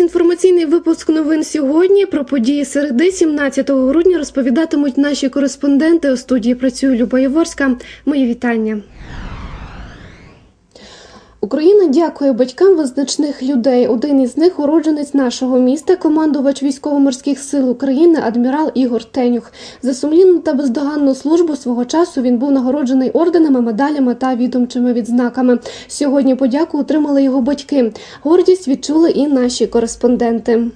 Весь інформаційний випуск новин сьогодні про події середи 17 грудня розповідатимуть наші кореспонденти. У студії працює Люба Єворська. Мої вітання. Україна дякує батькам визначних людей. Один із них уродженець нашого міста, командувач військово-морських сил України, адмірал Ігор Тенюх. За сумлінну та бездоганну службу свого часу він був нагороджений орденами, медалями та відомчими відзнаками. Сьогодні подяку отримали його батьки. Гордість відчули і наші кореспонденти.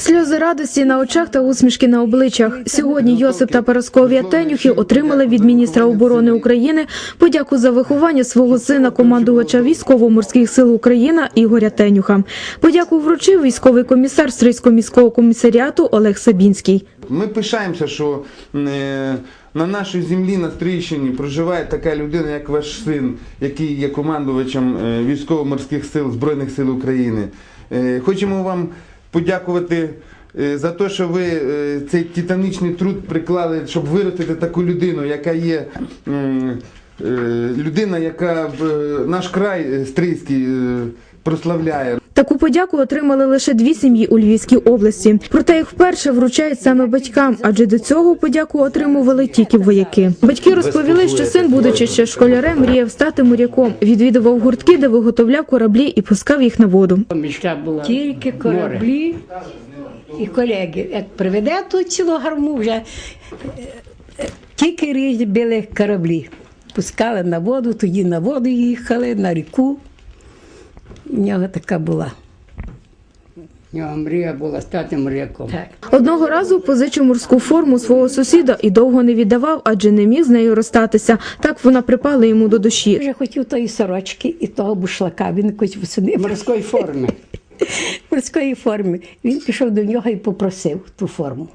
Сльози радості на очах та усмішки на обличчях. Сьогодні Йосип та Парасковія Тенюхи отримали від міністра оборони України подяку за виховання свого сина, командувача військово-морських сил України Ігоря Тенюха. Подяку вручив військовий комісар Стрийського міського комісаріату Олег Сабінський. Ми пишаємося, що е, на нашій землі, на Стрийщині, проживає така людина, як ваш син, який є командувачем е, військово-морських сил Збройних сил України. Е, Хочемо вам подякувати. е, За те, що ви е, цей титанічний труд приклали, щоб виростити таку людину, яка є е, людина, яка наш край стрийський прославляє. Таку подяку отримали лише дві сім'ї у Львівській області. Проте їх вперше вручають саме батькам, адже до цього подяку отримували тільки вояки. Батьки розповіли, що син, будучи ще школярем, мріяв стати моряком. Відвідував гуртки, де виготовляв кораблі і пускав їх на воду. Мічта була Тільки кораблі і колеги. Як приведе тут цілу гарму, вже тільки різні били кораблі. Пускали на воду, тоді на воду їхали, на ріку. У нього така була. У нього мрія була стати моряком. Так. Одного разу позичив морську форму свого сусіда і довго не віддавав, адже не міг з нею розстатися. Так вона припала йому до душі. Вже хотів тої сорочки і того бушлака. Він якось восени морської форми. морської формі. Він пішов до нього і попросив ту форму.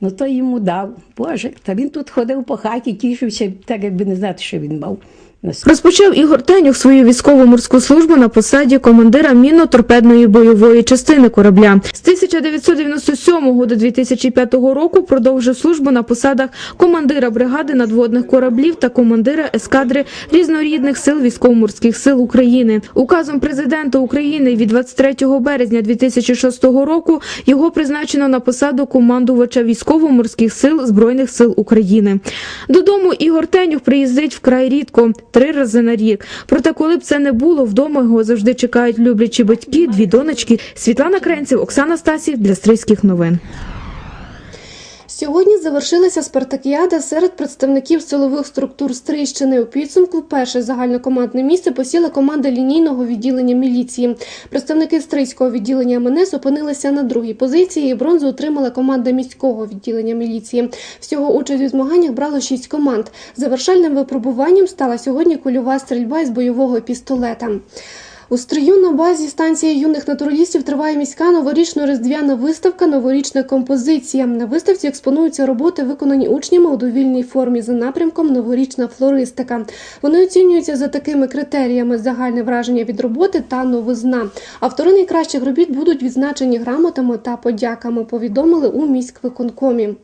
Ну той йому дав. Боже, та він тут ходив по хаті, тішився, так якби не знати, що він мав. Розпочав Ігор Тенюх свою військово-морську службу на посаді командира мінно-торпедної бойової частини корабля. З 1997 до 2005 року продовжив службу на посадах командира бригади надводних кораблів та командира ескадри різнорідних сил військово-морських сил України. Указом президента України від 23 березня 2006 року його призначено на посаду командувача військово-морських сил Збройних сил України. Додому Ігор Тенюх приїздить вкрай рідко, три рази на рік. Проте, коли б це не було, вдома його завжди чекають люблячі батьки, дві донечки. Світлана Кренців, Оксана Стасів для Стрийських новин. Сьогодні завершилася спартакіада серед представників силових структур Стрийщини. У підсумку перше загальнокомандне місце посіла команда лінійного відділення міліції. Представники Стрийського відділення МНС опинилися на другій позиції. і Бронзу отримала команда міського відділення міліції. Всього участь у змаганнях брало шість команд. Завершальним випробуванням стала сьогодні кульова стрільба із бойового пістолета. У стрию на базі станції юних натуралістів триває міська новорічно-різдвяна виставка Новорічна композиція. На виставці експонуються роботи, виконані учнями у довільній формі за напрямком Новорічна флористика. Вони оцінюються за такими критеріями: загальне враження від роботи та новизна. Автори найкращих робіт будуть відзначені грамотами та подяками. Повідомили у міськвиконкомі.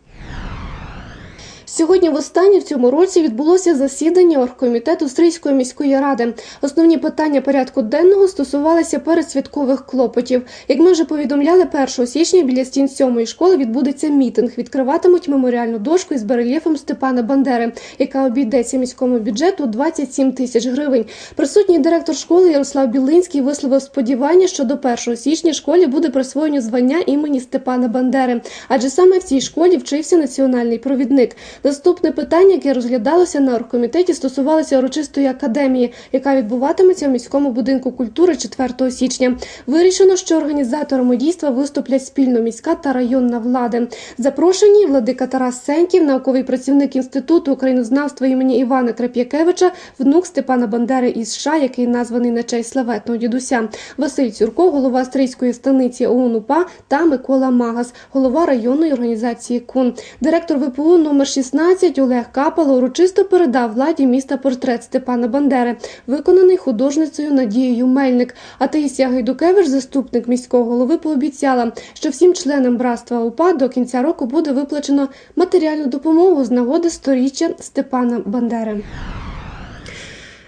Сьогодні востаннє в цьому році відбулося засідання оргкомітету Стрийської міської ради. Основні питання порядку денного стосувалися передсвяткових клопотів. Як ми вже повідомляли, 1 січня біля стін сьомої школи відбудеться мітинг. Відкриватимуть меморіальну дошку із барельєфом Степана Бандери, яка обійдеться міському бюджету 27 тисяч гривень. Присутній директор школи Ярослав Білинський висловив сподівання, що до 1 січня школі буде присвоєно звання імені Степана Бандери, адже саме в цій школі вчився національний провідник. Наступне питання, яке розглядалося на оргкомітеті, стосувалося урочистої академії, яка відбуватиметься у міському будинку культури 4 січня. Вирішено, що організаторами дійства виступлять спільно міська та районна влади. Запрошені владика Тарас Сеньків, науковий працівник інституту українознавства імені Івана Крап'якевича, внук Степана Бандери із США, який названий на честь славетного дідуся, Василь Цюрко, голова Стрийської станиці ОУН УПА та Микола Магас, голова районної організації КУН. Директор ВПУ номер 16 Олег Капало урочисто передав владі міста портрет Степана Бандери, виконаний художницею Надією Мельник. А Таїсія Гайдукевич, заступник міського голови, пообіцяла, що всім членам братства УПА до кінця року буде виплачено матеріальну допомогу з нагоди сторіччя Степана Бандери.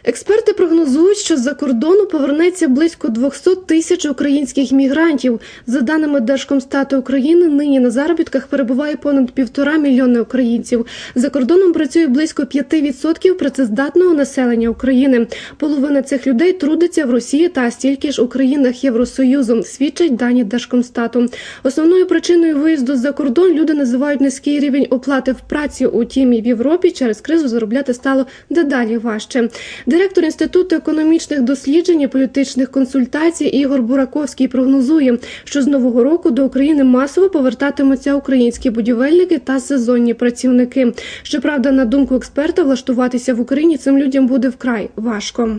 Експерти прогнозують, що з-за кордону повернеться близько 200 тисяч українських мігрантів. За даними Держкомстату України, нині на заробітках перебуває понад півтора мільйони українців. За кордоном працює близько 5% працездатного населення України. Половина цих людей трудиться в Росії та стільки ж у країнах Євросоюзу, свідчать дані Держкомстату. Основною причиною виїзду за кордон люди називають низький рівень оплати в праці. Утім, і в Європі через кризу заробляти стало дедалі важче. Директор інституту економічних досліджень і політичних консультацій Ігор Бураковський прогнозує, що з нового року до України масово повертатимуться українські будівельники та сезонні працівники. Щоправда, на думку експерта, влаштуватися в Україні цим людям буде вкрай важко.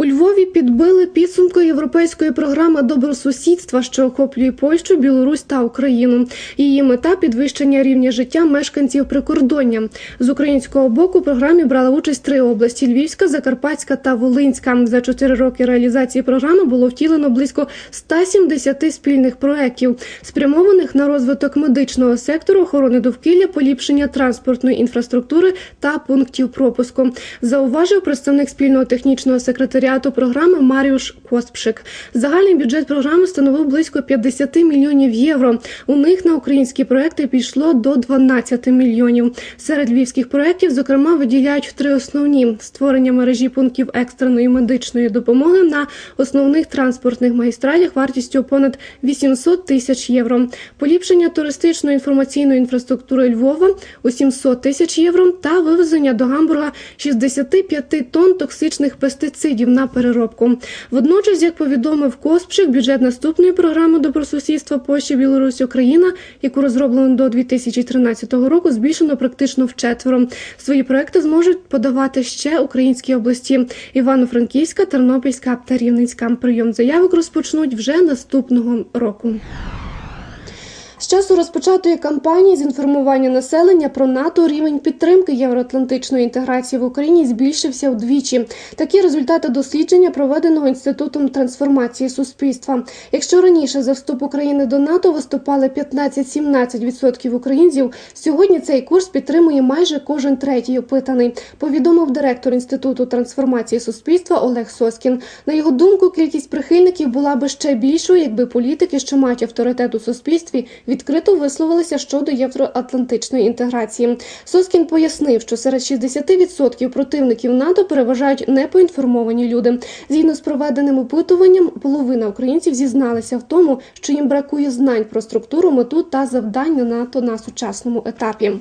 У Львові підбили підсумки європейської програми добросусідства, що охоплює Польщу, Білорусь та Україну. Її мета підвищення рівня життя мешканців прикордоння. З українського боку програмі брали участь три області: Львівська, Закарпатська та Волинська. За чотири роки реалізації програми було втілено близько 170 спільних проєктів, спрямованих на розвиток медичного сектору, охорони довкілля, поліпшення транспортної інфраструктури та пунктів пропуску. Зауважив представник спільного технічного секретаріату програми Маріуш Коспшик. Загальний бюджет програми становив близько 50 мільйонів євро. У них на українські проекти пішло до 12 мільйонів. Серед львівських проєктів, зокрема, виділяють три основні: створення мережі пунктів екстреної медичної допомоги на основних транспортних магістралях вартістю понад 800 тисяч євро, поліпшення туристичної інформаційної інфраструктури Львова у 700 тисяч євро та вивезення до Гамбурга 65 тонн токсичних пестицидів на переробку. Водночас, як повідомив Коспчик, бюджет наступної програми добросусідства Польща, Білорусь, Україна, яку розроблено до 2013 року, збільшено практично вчетверо. Свої проекти зможуть подавати ще українські області: Івано-Франківська, Тернопільська та Рівненська. Прийом заявок розпочнуть вже наступного року. Часу розпочатої кампанії з інформування населення про НАТО рівень підтримки євроатлантичної інтеграції в Україні збільшився вдвічі. Такі результати дослідження проведеного інститутом трансформації суспільства. Якщо раніше за вступ України до НАТО виступали 15-17% українців, сьогодні цей курс підтримує майже кожен третій опитаний. Повідомив директор інституту трансформації суспільства Олег Соскін. На його думку, кількість прихильників була би ще більшою, якби політики, що мають авторитет у суспільстві, відкрито висловилися щодо євроатлантичної інтеграції. Соскін пояснив, що серед 60% противників НАТО переважають непоінформовані люди. Згідно з проведеним опитуванням, половина українців зізналися в тому, що їм бракує знань про структуру, мету та завдання НАТО на сучасному етапі.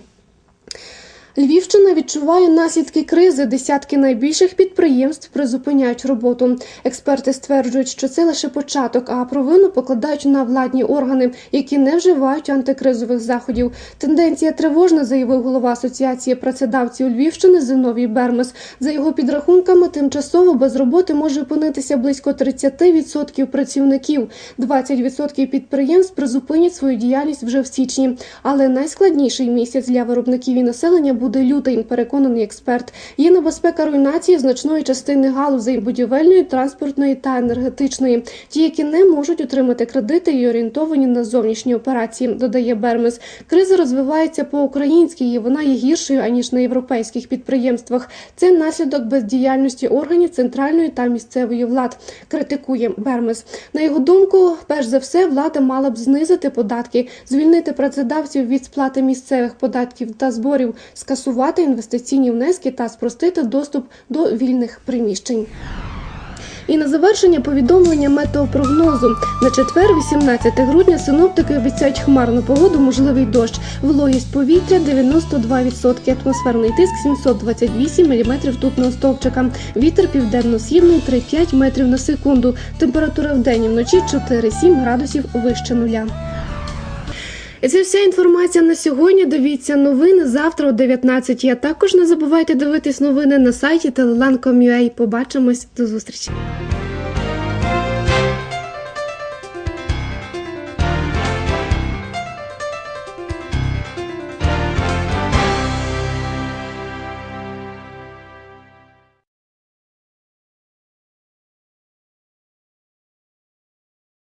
Львівщина відчуває наслідки кризи. Десятки найбільших підприємств призупиняють роботу. Експерти стверджують, що це лише початок, а провину покладають на владні органи, які не вживають антикризових заходів. Тенденція тривожна, заявив голова асоціації працедавців Львівщини Зиновій Бермес. За його підрахунками, тимчасово без роботи може опинитися близько 30% працівників. 20% підприємств призупинять свою діяльність вже в січні. Але найскладніший місяць для виробників і населення буде лютий, переконаний експерт. Є небезпека руйнації значної частини галузей будівельної, транспортної та енергетичної, ті, які не можуть отримати кредити і орієнтовані на зовнішні операції, додає Бермес. Криза розвивається по-українськи, і вона є гіршою аніж на європейських підприємствах. Це наслідок бездіяльності органів центральної та місцевої влад. Критикує Бермес. На його думку, перш за все, влада мала б знизити податки, звільнити працедавців від сплати місцевих податків та зборів, скасувати інвестиційні внески та спростити доступ до вільних приміщень. І на завершення повідомлення метеопрогнозу на четвер, 18 грудня, синоптики обіцяють хмарну погоду, можливий дощ, вологість повітря 92%, атмосферний тиск 728 мм ртутного стовпчика, вітер південно-східний 3-5 метрів на секунду, температура вдень і вночі 4-7 градусів вище нуля. І це вся інформація на сьогодні. Дивіться новини завтра о 19 А також не забувайте дивитись новини на сайті telelan.com.ua. Побачимось до зустрічі.